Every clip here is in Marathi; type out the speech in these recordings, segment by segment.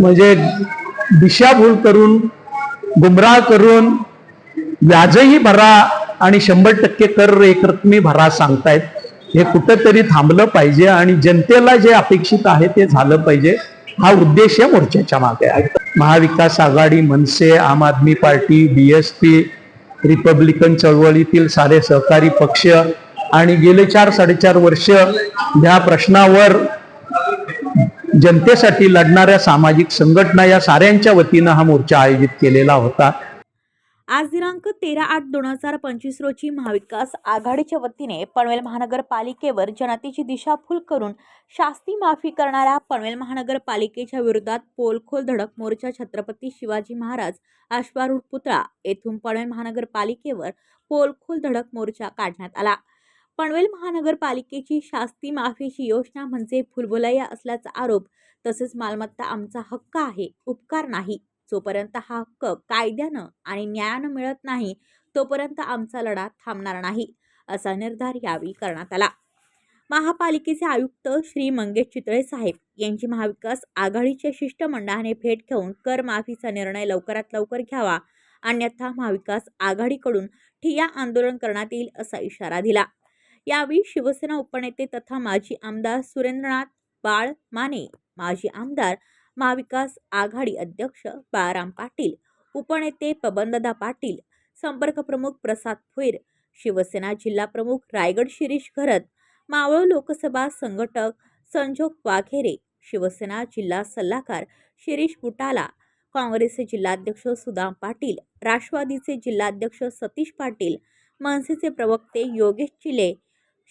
म्हणजे दिशाभूल करून गुमराह करून व्याजही भरा आणि शंभर टक्के कर एकरकमी भरा सांगतायत. हे कुठंतरी थांबलं पाहिजे आणि जनतेला जे अपेक्षित आहे ते झालं पाहिजे. हा उद्देश या मोर्चाच्या मागे आहे. महाविकास आघाडी मनसे Aam Aadmi party BSP Republican चळवळीतील सारे सहकारी पक्ष आणि गेले चार साडेचार वर्ष या प्रश्नावर जनतेसाठी लढणाऱ्या सामाजिक संघटना या साऱ्यांच्या वतीनं हा मोर्चा आयोजित केलेला होता. आज दिनांक तेरा आठ दोन हजार पंचवीस रोजी महाविकास आघाडीच्या वतीने पनवेल महानगरपालिकेवर जनतेची दिशाभूल करून शास्ती माफी करणाऱ्या पनवेल महानगरपालिकेच्या विरोधात पोलखोल धडक मोर्चा छत्रपती शिवाजी महाराज अश्वारूढ पुतळा येथून पनवेल महानगरपालिकेवर पोलखोल धडक मोर्चा काढण्यात आला. पनवेल महानगरपालिकेची शास्ती माफीची योजना म्हणजे फुलबुलैया असल्याचा आरोप तसेच मालमत्ता आमचा हक्क आहे उपकार नाही. जोपर्यंत हा हक्क कायद्यानं आणि न्यायानं मिळत नाही तोपर्यंत आमचा लढा थांबणार नाही असा निर्धार यावेळी करण्यात आला. महापालिकेचे आयुक्त श्री मंगेश चितळे साहेब यांची महाविकास आघाडीच्या शिष्टमंडळाने भेट घेऊन कर माफीचा निर्णय लवकरात लवकर घ्यावा अन्यथा महाविकास आघाडीकडून ठिय्या आंदोलन करण्यात येईल असा इशारा दिला. यावेळी शिवसेना उपनेते तथा माजी आमदार सुरेंद्रनाथ बाळ माने माजी आमदार महाविकास आघाडी अध्यक्ष बाळाराम पाटील उपनेते पबनदादा पाटील संपर्क प्रमुख प्रसाद फुईर शिवसेना जिल्हा प्रमुख रायगड शिरीष घरत मावळ लोकसभा संघटक संजोग वाघेरे शिवसेना जिल्हा सल्लागार शिरीष बुटाला काँग्रेसचे जिल्हाध्यक्ष सुदाम पाटील राष्ट्रवादीचे जिल्हाध्यक्ष सतीश पाटील मनसेचे प्रवक्ते योगेश चिले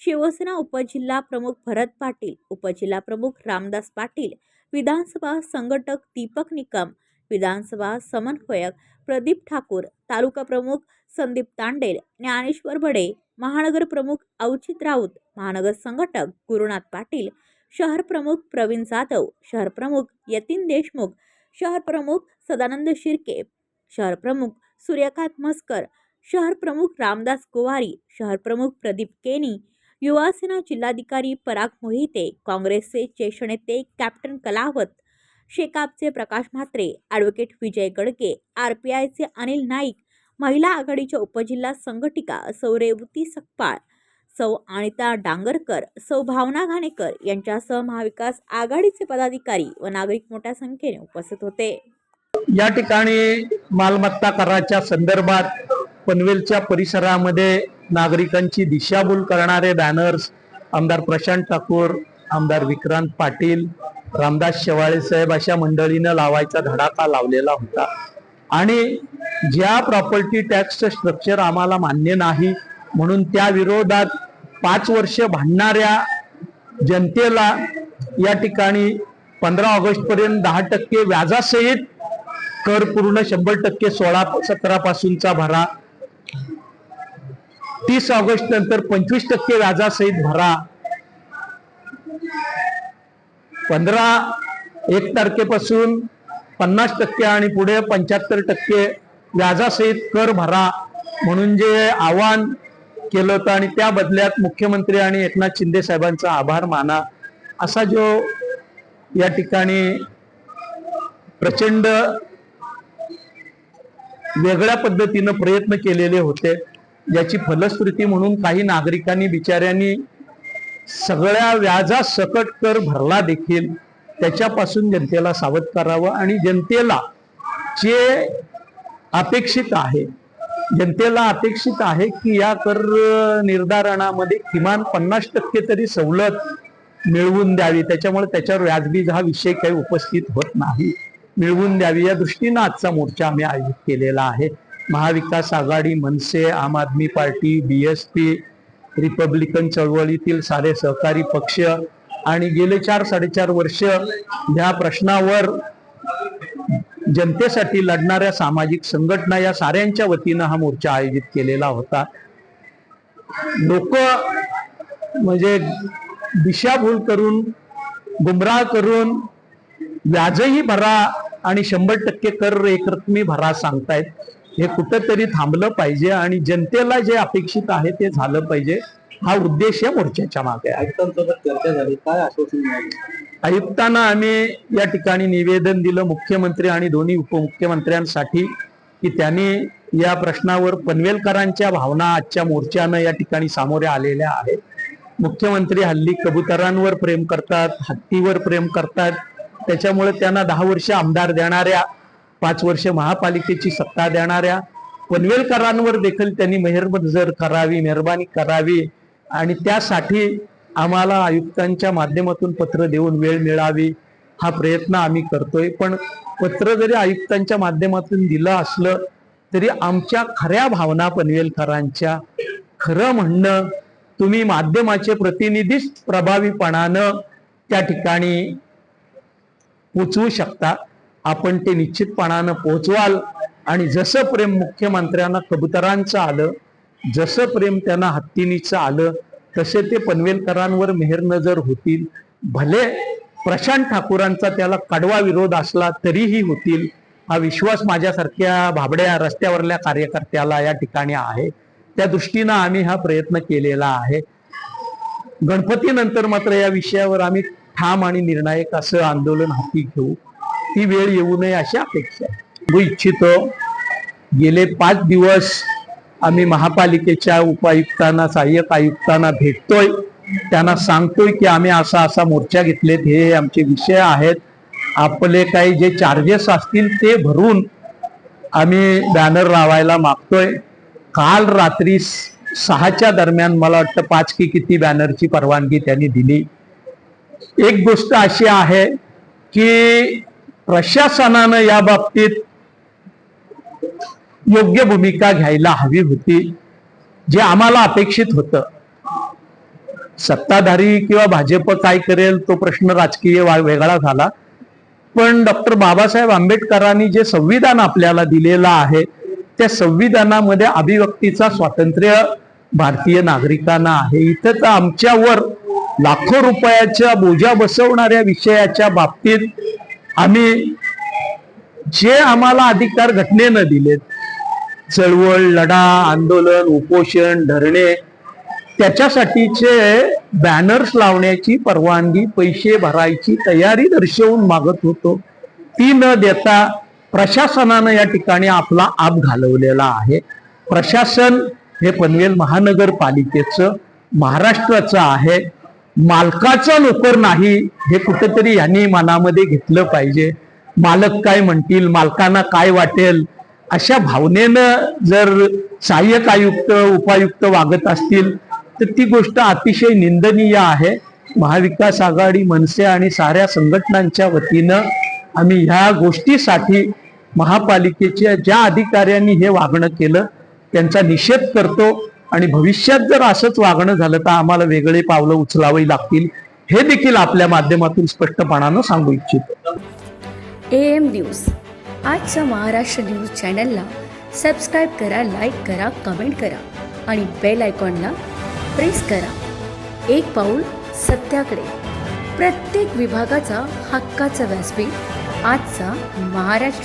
शिवसेना उपजिल्हा प्रमुख भरत पाटील उपजिल्हा प्रमुख रामदास पाटील विधानसभा संघटक दीपक निकम विधानसभा समन्वयक प्रदीप ठाकूर तालुका प्रमुख संदीप तांडेल ज्ञानेश्वर बडे महानगर प्रमुख अवचित राऊत महानगर संघटक गुरुनाथ पाटील शहर प्रमुख प्रवीण जाधव शहर प्रमुख यतीन देशमुख शहर प्रमुख सदानंद शिर्के शहर प्रमुख सूर्यकांत मस्कर शहर प्रमुख रामदास गोवारी शहर प्रमुख प्रदीप केनी युवासेना जिल्हाधिकारी पराग मोहिते काँग्रेसचे ज्येष्ठ नेते कॅप्टन कलावत शेकापचे Prakash Mhatre advocate Vijay Gadke R P आयचे अनिल नाईक महिला आघाडीच्या उपजिल्हा संघटिका सौ रेवती सकपाळ सौ अनिता डांगरकर सौ भावना घाणेकर यांच्यासह महाविकास आघाडीचे पदाधिकारी व नागरिक मोठ्या संख्येने उपस्थित होते. या ठिकाणी मालमत्ता कराच्या संदर्भात पनवेलच्या परिसरामध्ये नागरिकांची दिशाभूल करणारे बॅनर्स आमदार प्रशांत ठाकूर आमदार विक्रांत पाटील रामदास शेवाळे साहेब अशा मंडळीनं लावायचा धडाका लावलेला होता. आणि ज्या प्रॉपर्टी टॅक्सचं स्ट्रक्चर आम्हाला मान्य नाही म्हणून त्या विरोधात पाच वर्ष भांडणाऱ्या जनतेला या ठिकाणी पंधरा ऑगस्ट पर्यंत दहा टक्के व्याजासहित कर पूर्ण शंभर टक्के सोळा सतरा पासूनचा भरा. तीस ऑगस्ट नंतर पंचवीस टक्के व्याजासहित भरा. पंधरा एक तारखेपासून पन्नास टक्के आणि पुढे पंच्याहत्तर टक्के व्याजासहित कर भरा म्हणून जे आवाहन केलं होतं आणि त्या बदल्यात मुख्यमंत्री आणि एकनाथ शिंदे साहेबांचा आभार माना. असा जो या ठिकाणी प्रचंड वेगळ्या पद्धतीनं प्रयत्न केलेले होते. याची फलश्रुती म्हणून काही नागरिकांनी बिचाऱ्यांनी सगळ्या व्याजा सकट कर भरला देखील. त्याच्यापासून जनतेला सावध करावं आणि जनतेला जे अपेक्षित आहे जनतेला अपेक्षित आहे की या कर निर्धारणामध्ये किमान पन्नास टक्के तरी सवलत मिळवून द्यावी. त्याच्यामुळे त्याच्यावर व्याजबीज हा विषय काही उपस्थित होत नाही. मिळवून द्यावी. या दृष्टीनं आजचा मोर्चा आम्ही आयोजित केलेला आहे. महाविकास आघाडी मनसे Aam Aadmi party B S P republican चळवळीतील सारे सहकारी पक्ष आणि गेले चार साडेचार वर्ष या प्रश्नावर जनतेसाठी लढणाऱ्या सामाजिक संघटना या साऱ्यांच्या वतीनं हा मोर्चा आयोजित केलेला होता. लोक म्हणजे दिशाभूल करून गुमराह करून व्याजही भरा आणि शंभर टक्के कर एकरकमी भरा सांगतायत. हे कुठंतरी थांबलं पाहिजे आणि जनतेला जे अपेक्षित आहे ते झालं पाहिजे. हा उद्देश या मोर्चाच्या मागे आहे. आयुक्तांसोबत चर्चा झाली. काय आश्वासन मिळाले? आयुक्तांना आम्ही या ठिकाणी निवेदन दिलं मुख्यमंत्री आणि दोन्ही उपमुख्यमंत्र्यांसाठी की त्यांनी या प्रश्नावर पनवेलकरांच्या भावना आजच्या मोर्चानं या ठिकाणी सामोरे आलेल्या आहेत. मुख्यमंत्री हल्ली कबुतरांवर प्रेम करतात हत्तीवर प्रेम करतात. त्याच्यामुळे त्यांना दहा वर्ष आमदार देणाऱ्या पाच वर्ष महापालिकेची सत्ता देणाऱ्या पनवेलकरांवर देखील त्यांनी मेहरबजर करावी मेहरबानी करावी आणि त्यासाठी आम्हाला आयुक्तांच्या माध्यमातून पत्र देऊन वेळ मिळावी हा प्रयत्न आम्ही करतोय. पण पत्र जरी आयुक्तांच्या माध्यमातून दिलं असलं तरी आमच्या खऱ्या भावना पनवेलकरांच्या. खरं म्हणणं तुम्ही माध्यमाचे प्रतिनिधीच प्रभावीपणानं त्या ठिकाणी पोचवू शकता. आपण ते निश्चितपणानं पोचवाल. आणि जसं प्रेम मुख्यमंत्र्यांना कबुतरांचं आलं जसं प्रेम त्यांना हत्तीनीचं आलं तसे ते पनवेलकरांवर मेहरनजर होतील. भले प्रशांत ठाकूरांचा त्याला कडवा विरोध असला तरीही होतील. हा विश्वास माझ्यासारख्या भाबड्या रस्त्यावरल्या कार्यकर्त्याला या ठिकाणी आहे. त्या दृष्टीनं आम्ही हा प्रयत्न केलेला आहे. गणपतीनंतर मात्र या विषयावर आम्ही ठाम आणि निर्णायक असं आंदोलन हाती घेऊ ती वेळ येऊ नये अशी अपेक्षा आहे. इच्छितो गेले पाच दिवस आम्ही महापालिकेच्या उपायुक्तांना सहाय्यक आयुक्तांना भेटतोय. त्यांना सांगतोय की आम्ही असा असा मोर्चा घेतलेत हे आमचे विषय आहेत. आपले काही जे चार्जेस असतील ते भरून आम्ही बॅनर लावायला मागतोय. काल रात्री स- सहाच्या दरम्यान मला वाटतं पाच की किती बॅनरची परवानगी त्यांनी दिली. एक गोष्ट अशी आहे की प्रशासनानं या बाबतीत योग्य भूमिका घ्यायला हवी होती जे आम्हाला अपेक्षित होतं. सत्ताधारी किंवा भाजप काय करेल तो प्रश्न राजकीय वा- वेगळा झाला. पण डॉक्टर बाबासाहेब आंबेडकरांनी जे संविधान आपल्याला दिलेलं आहे त्या संविधानामध्ये अभिव्यक्तीचा स्वातंत्र्य भारतीय नागरिकांना आहे. इथं तर आमच्यावर लाखो रुपयाच्या बोजा बसवणाऱ्या विषयाच्या बाबतीत आम्ही जे आम्हाला अधिकार घटनेनं दिलेत चळवळ लढा आंदोलन उपोषण धरणे त्याच्यासाठीचे बॅनर्स लावण्याची परवानगी पैसे भरायची तयारी दर्शवून मागत होतो. ती न देता प्रशासनानं या ठिकाणी आपला आप घालवलेला आहे. प्रशासन हे पनवेल महानगरपालिकेचं महाराष्ट्राचं आहे. मालकाचा नोकर नाही हे कुठंतरी यांनी मनामध्ये घेतलं पाहिजे. मालक काय म्हणतील मालकांना काय वाटेल अशा भावनेनं जर सहाय्यक आयुक्त उपायुक्त वागत असतील तर ती गोष्ट अतिशय निंदनीय आहे. महाविकास आघाडी मनसे आणि साऱ्या संघटनांच्या वतीनं आम्ही ह्या गोष्टीसाठी महापालिकेच्या ज्या अधिकाऱ्यांनी हे वागणं केलं त्यांचा निषेध करतो. आणि भविष्यात जर असंच वागणं झालं तर आम्हाला वेगळे पावलं उचलावी लागतील. हे देखील आपल्या माध्यमातून स्पष्टपणानं सांगू इच्छितो. A M news. आजच्या महाराष्ट्र न्यूज चॅनलला सबस्क्राईब करा लाईक करा कमेंट करा आणि बेल आयकॉनला प्रेस करा. एक पाऊल सत्याकडे. प्रत्येक विभागाचा हक्काचा व्यासपीठ आजचा महाराष्ट्र